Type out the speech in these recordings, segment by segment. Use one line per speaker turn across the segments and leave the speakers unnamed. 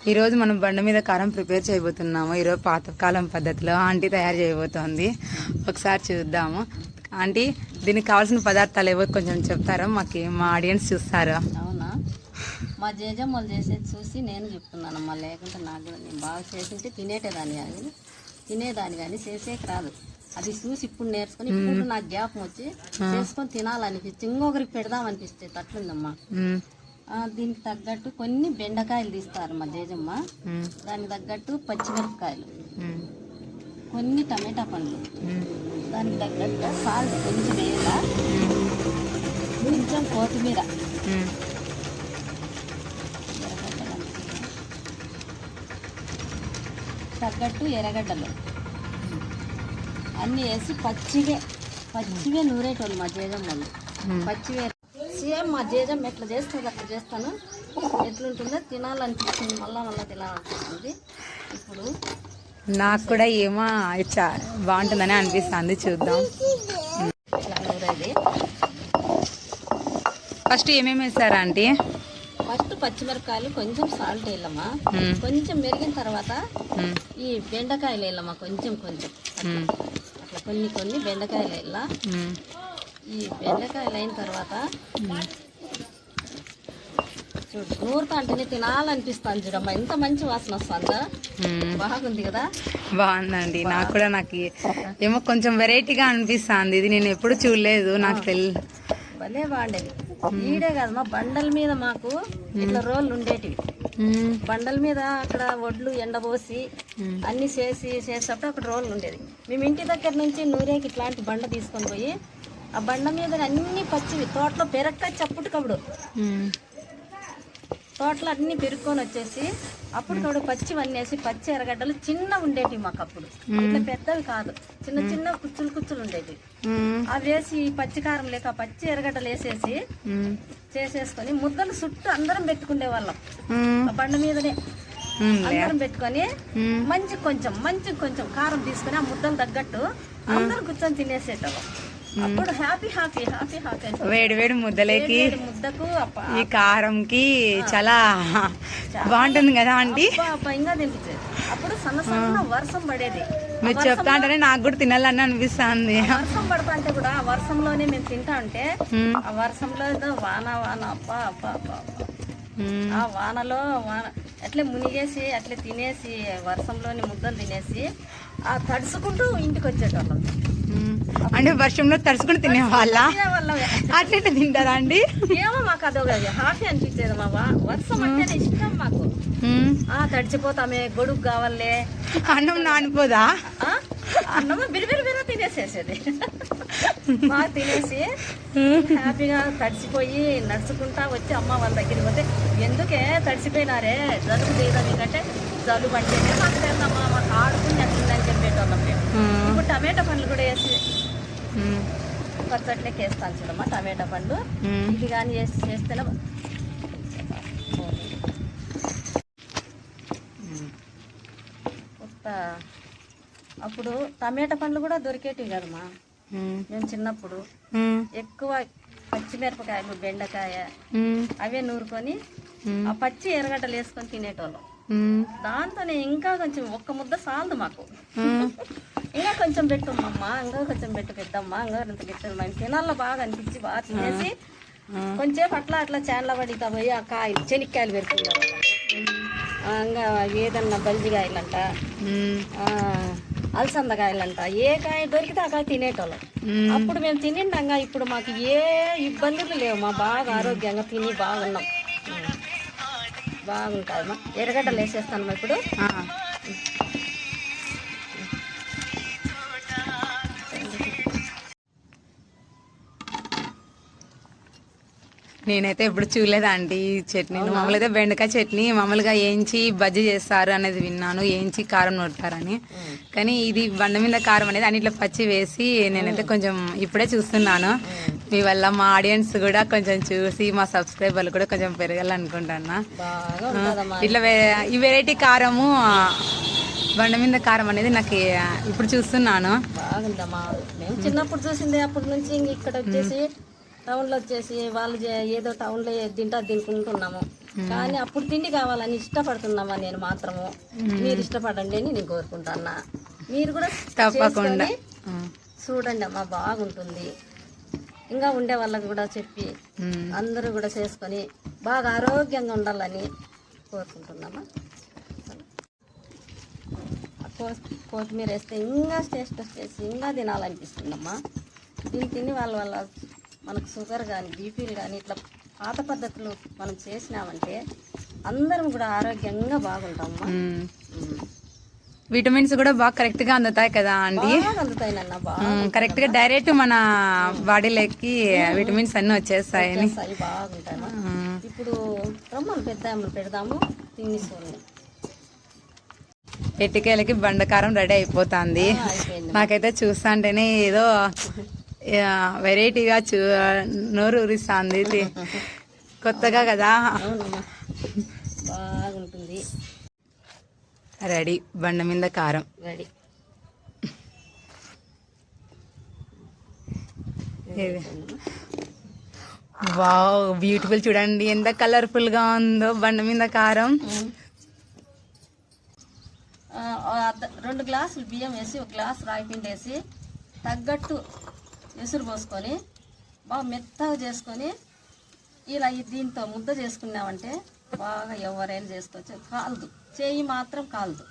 ఈరోజు మనం బండ మీద కారం ప్రిపేర్ చేయబోతున్నాము. ఈరోజు పాతకాలం పద్ధతిలో ఆంటీ తయారు చేయబోతోంది. ఒకసారి చూద్దాము. ఆంటీ దీనికి కావాల్సిన పదార్థాలు ఏవో కొంచెం చెప్తారా? మాకు మా ఆడియన్స్ చూస్తారు?
అవునా? మా జేజమ్మలు చేసేది చూసి నేను చెప్తున్నానమ్మా లేకుంటే నాకు కూడా నేను బాగా చేసింటే తినేటేదాన్ని కానీ తినేదాన్ని కానీ చేసేకి రాదు. అది చూసి ఇప్పుడు నేర్చుకుని ఇప్పుడు నాకు జ్ఞాపకం వచ్చి చేసుకొని తినాలనిపించి ఇంకొకరికి పెడదామనిపిస్తే అట్లుందమ్మా
మ్మ్.
ఆ, దీనికి తగ్గట్టు కొన్ని బెండకాయలు తీస్తారు మా జేజమ్మ.
మ్మ్.
దానికి తగ్గట్టు పచ్చిమిరపకాయలు. కొన్ని టమాటా పండ్లు. దానికి తగ్గట్టు సాల్ట్ కొంచెం వేయాల కొంచెం కొత్తిమీర. తగ్గట్టు ఎర్రగడ్డలు. అన్నీ వేసి పచ్చివే పచ్చివే నూరేటోళ్ళు మా జేజం వాళ్ళు
మ్మ్.
పచ్చివే సేమ్ మా జేజం ఎట్లా చేస్తుంది అట్లా చేస్తాను ఎట్లుంటుందో తినాలనిపిస్తుంది మళ్ళా మళ్ళీ తినాలనిపిస్తుంది ఇప్పుడు
నాకు కూడా ఏమో బాగుంటుందని అనిపిస్తుంది చూద్దాం ఫస్ట్ ఏమేమి వేస్తారా ఆంటీ
ఫస్ట్ పచ్చిమిరపకాయలు కొంచెం సాల్ట్ వేయాలమ్మా
మ్మ్.
కొంచెం మెరిగిన తర్వాత. ఈ బెండకాయలు వేయాలమ్మా కొంచెం కొంచెం. అట్లా కొన్ని కొన్ని బెండకాయలు వేయాల. ఈ బెండకాయలు అయిన తర్వాత చూడు నూరుతా అంటేనే తినాలనిపిస్తాను చూడమ్మా. ఎంత మంచి వాసన వస్తుందా. బాగుంది కదా?
బాగుందండి. నాకు కూడా నాకు ఏమో కొంచెం వెరైటీగా అనిపిస్తుంది. ఇది నేను ఎప్పుడు చూడలేదు. నాకు తెల్
భలే బాగుండేది ఈడే కదమ్మా బండల మీద మాకు ఇట్లా రోళ్ళు ఉండేటివి. బండల మీద అక్కడ వడ్లు ఎండబోసి. అన్ని చేసి చేసేటప్పుడు అక్కడ రోళ్ళు ఉండేది. మేము ఇంటి దగ్గర నుంచి నూరేకి ఇట్లాంటి బండ తీసుకొని పోయి ఆ బండ మీద అన్ని పచ్చివి తోటలో పెరక్క చప్పుటికప్పుడు
మ్మ్.
తోటలో అన్ని పెరుక్కొని వచ్చేసి అప్పటికప్పుడు పచ్చి వన్నేసి పచ్చి ఎర్రగడ్డలు చిన్న ఉండేటివి మాకు అప్పుడు ఇట్లా పెద్దవి కాదు చిన్న చిన్న కుచ్చులు కుచ్చులు ఉండేటివి
మ్మ్.
అవి వేసి పచ్చి కారం లేక పచ్చి ఎర్రగడ్డలు వేసేసి. చేసేసుకొని ముద్దలు చుట్టూ అందరం పెట్టుకునే వాళ్ళం. ఆ బండ మీదనే. అందరం పెట్టుకొని. మంచి కొంచెం మంచి కొంచెం కారం తీసుకొని ఆ ముద్దలు తగ్గట్టు అందరం కూర్చొని తినేసేటోళ్ళం అప్పుడు హ్యాపీ హ్యాపీ హ్యాపీ హ్యాపీ
వేడి వేడి ముద్దలేకి
ముద్దకు అప్ప.
ఈ కారంకి చాలా బాగుంటుంది కదా ఆంటీ?
ఇంకా తినిపించేది. అప్పుడు సన్న సన్న వర్షం పడేది.
మీరు చెప్తా అంటేనే నాకు కూడా తినాలని అనిపిస్తుంది.
వర్షం పడతా అంటే కూడా ఆ వర్షంలోనే మేము తింటా ఉంటే. ఆ వర్షంలో ఏదో వాన వాన అబ్బా అబ్బా.
మ్మ్.
ఆ వానలో వాన అట్లే మునిగేసి అట్లే తినేసి వర్షంలోని ముద్దలు తినేసి ఆ తడుచుకుంటూ ఇంటికి వచ్చేటోళ్ళం.
అంటే వర్షంలో తడుచుకుని తినేవాళ్ళ. అట్లయితే తింటారా అండి?
ఏమో మాకు అదొక హ్యాపీ అనిపించేది మా వర్షం అంటే ఇష్టం మాకు. తడిచిపోతామే గొడుగు కావాలే.
అన్నం నానిపోదా?
ఆ? అన్నము బిరిబిరి బిరి తినేసేసేది. బాగా తినేసి హ్యాపీగా తడిసిపోయి నడుచుకుంటా వచ్చి అమ్మ వాళ్ళ దగ్గరికి పోతే ఎందుకే తడిసిపోయినారే? జలుబు లేదా మీకంటే జలుబు అంటేనే మాకు తెలుదమ్మా మాకు ఆడుకుని అట్లుందని చెప్పేటోళ్ళం మేము. ఇప్పుడు టమాటా పండ్లు కూడా వేసి. పచ్చట్లకి వేస్తాను చూడమ్మా టమాటా పండు. ఇది కానీ వేసి చేస్తేనే కొత్త అప్పుడు టమాటా పండ్లు కూడా దొరికేటివి కదమ్మా
మ్మ్.
చిన్నప్పుడు. ఎక్కువ పచ్చిమిరపకాయలు బెండకాయ. అవే నూరుకొని. ఆ పచ్చి ఎర్రగడ్డలు వేసుకొని తినేటోళ్ళం. దాంతోనే ఇంకా కొంచెం ఒక్క ముద్ద చాలదు మాకు. ఇంకా కొంచెం పెట్టమ్మా ఇంకా కొంచెం పెట్టు పెద్దమ్మా ఇంకా ఇంత పెట్టదు మేము తినాల బాగా అనిపించి బాగా తినేసి. కొంచెం అట్లా అట్లా చేన్ల పడితా పోయి ఆ కాయలు చెనిక్కాయలు పెడుతున్నారు ఇంకా ఏదన్నా బల్జికాయలంట అలసందకాయలంట ఏ కాయ దొరికితే ఆ కాయ తినేటోళ్ళం. అప్పుడు మేము తినిండంగా ఇప్పుడు మాకు ఏ ఇబ్బందులు లేవు మా బాగా ఆరోగ్యంగా తిని బాగున్నాం. బాగుంటాయమ్మా ఎర్రగడ్డలు వేసేస్తాను ఇప్పుడు.
నేనైతే ఎప్పుడు చూడలేదు ఆంటీ ఈ చట్నీని మామూలుగా అయితే బెండకాయ చట్నీ మామూలుగా వేయించి బజ్జీ చేస్తారు అనేది విన్నాను వేయించి కారం నూరుతారని కానీ ఇది బండ మీద కారం అనేది అన్నిట్లో పచ్చి వేసి నేనైతే కొంచెం ఇప్పుడే చూస్తున్నాను. మీ వల్ల మా ఆడియన్స్ కూడా కొంచెం చూసి మా సబ్స్క్రైబర్లు కూడా కొంచెం పెరగాలనుకుంటున్నా. ఇట్లా ఈ వెరైటీ కారము బండ మీద కారం అనేది నాకు ఇప్పుడు చూస్తున్నాను.
చిన్నప్పుడు చూసింది అప్పటి నుంచి ఇంక ఇక్కడ వచ్చేసి టౌన్లో వచ్చేసి వాళ్ళు ఏదో టౌన్లో తింటా తినుకుంటున్నాము. కానీ అప్పుడు తిండి కావాలని ఇష్టపడుతున్నామా నేను మాత్రము. మీరు ఇష్టపడండి అని నేను కోరుకుంటున్నా. మీరు కూడా
తప్పకుండా.
చూడండి అమ్మా బాగుంటుంది. ఇంకా ఉండే వాళ్ళకి కూడా చెప్పి. అందరూ కూడా చేసుకొని బాగా ఆరోగ్యంగా ఉండాలని కోరుకుంటున్నామా? కొత్తిమీర వేస్తే ఇంకా టేస్ట్ వచ్చేసి ఇంకా తినాలనిపిస్తుందమ్మా. దీన్ని తిని వాళ్ళ వల్ల మనకు షుగర్ కానీ బీపీలు కానీ ఇట్లా పాత పద్ధతులు మనం చేసినామంటే అందరం కూడా ఆరోగ్యంగా బాగుంటామమ్మా.
ఉమ్. విటమిన్స్ కూడా బాగా కరెక్ట్గా అందుతాయి కదా
బాగా
కరెక్ట్గా డైరెక్ట్ మన బాడీలోకి విటమిన్స్ అన్ని వచ్చేస్తాయని
వచ్చేస్తాయి. ఇప్పుడు రమ్మను పెడదాము
ఎట్టికేలకి బండకారం రెడీ అయిపోతుంది. నాకైతే చూస్తుంటేనే ఏదో వెరైటీగా చూ నోరు ఊరిస్తుంది ఇది. కొత్తగా కదా?
బాగుంటుంది.
రెడీ బండ మీద కారం.
రెడీ.
వావ్ బ్యూటిఫుల్ చూడండి ఎంత కలర్ఫుల్గా ఉందో బండ మీద కారం.
రెండు గ్లాసులు బియ్యం వేసి ఒక గ్లాస్ రాగి పిండి వేసి తగ్గట్టు ఎసురు పోసుకొని బాగా మెత్తగా చేసుకొని ఇలా దీంతో ముద్ద చేసుకున్నామంటే బాగా ఎవరైనా చేసుకోవచ్చు. కాలదు. చేయి మాత్రం కాలదు.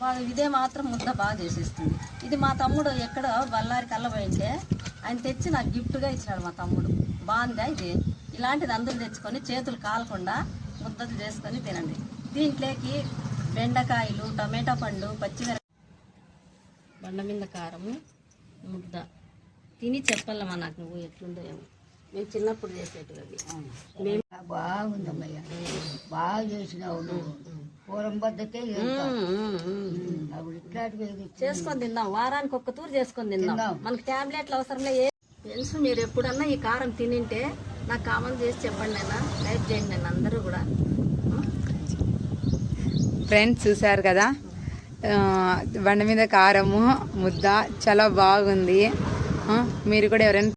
బాగా ఇదే మాత్రం ముద్ద బాగా చేసేస్తుంది. ఇది మా తమ్ముడు ఎక్కడో బళ్ళారి కళ్ళబోయింటే ఆయన తెచ్చి నాకు గిఫ్ట్గా ఇచ్చినాడు మా తమ్ముడు. బాగుందా ఇది? ఇలాంటిది అందరూ తెచ్చుకొని చేతులు కాలకుండా ముద్దలు చేసుకొని తినండి. దీంట్లోకి బెండకాయలు టమాటా పండు పచ్చిమిరప బండ మీద కారము ముద్ద. తిని చెప్పాలమ్మా నాకు నువ్వు ఎట్లుందో ఏమో. మేము చిన్నప్పుడు చేసేటివి అవి. మేము
బాగుందమ్మయ్య. బాగా చేసినావు నువ్వు. పూరం బద్దకే
చేసుకొని తిందాం. వారానికి ఒక్క తూరు చేసుకొని తిందాం. మనకి టాబ్లెట్లు అవసరం ఏ ఫ్రెండ్స్ మీరు ఎప్పుడన్నా ఈ కారం తినింటే నాకు కామెంట్ చేసి చెప్పండి నేను లైక్ చేయండి నేను అందరూ కూడా.
ఫ్రెండ్స్ చూసారు కదా? బండ మీద కారము ముద్ద చాలా బాగుంది. మీరు కూడా ఎవరైనా